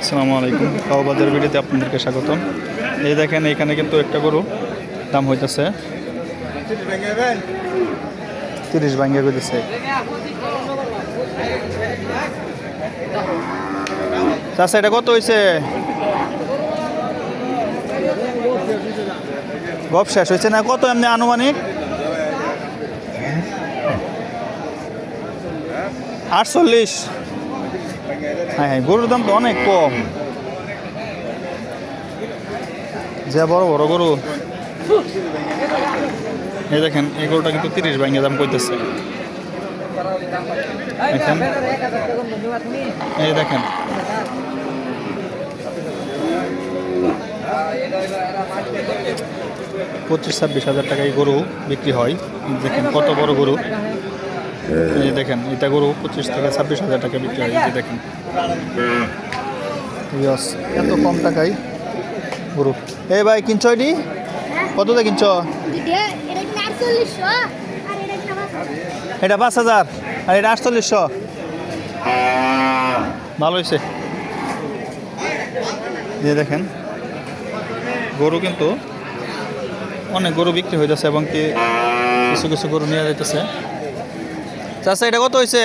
আসসালামু আলাইকুম। কাউবাজার ভিডিওতে আপনাদেরকে স্বাগতম। এই দেখেন, এখানে কিন্তু একটা গরু দাম হইতেছে তিরিশ ভাঙ্গা কইতেছে চাষা এটা কত হয়েছে গপ শেষ হয়েছে না? কত এমনি আনুমানিক? আটচল্লিশ। হ্যাঁ হ্যাঁ গরুর দাম তো অনেক কম। যে বড় বড় গরু। এই দেখেন, এই গরুটা কিন্তু তিরিশ ভাঙ্গে দাম দেখেন। এই দেখেন। পঁচিশ, ছাব্বিশ হাজার টাকায় গরু বিক্রি হয়। দেখেন কত বড় গরু। এই দেখেন, এটা গরু পঁচিশ থেকে ছাব্বিশ হাজার টাকা বিক্রি হয়, এই যে দেখেন। এত কম টাকায় গরু। এই ভাই, কিনছ এটি? কততে কিনছ? এটা পাঁচ হাজার, আর এটা আটচল্লিশশো। ভালো হয়েছে যে দেখেন, গরু কিন্তু অনেক গরু বিক্রি হইতেছে এবং কি কিছু কিছু গরু নিয়ে যাইতেছে। চাষা এটা কত হয়েছে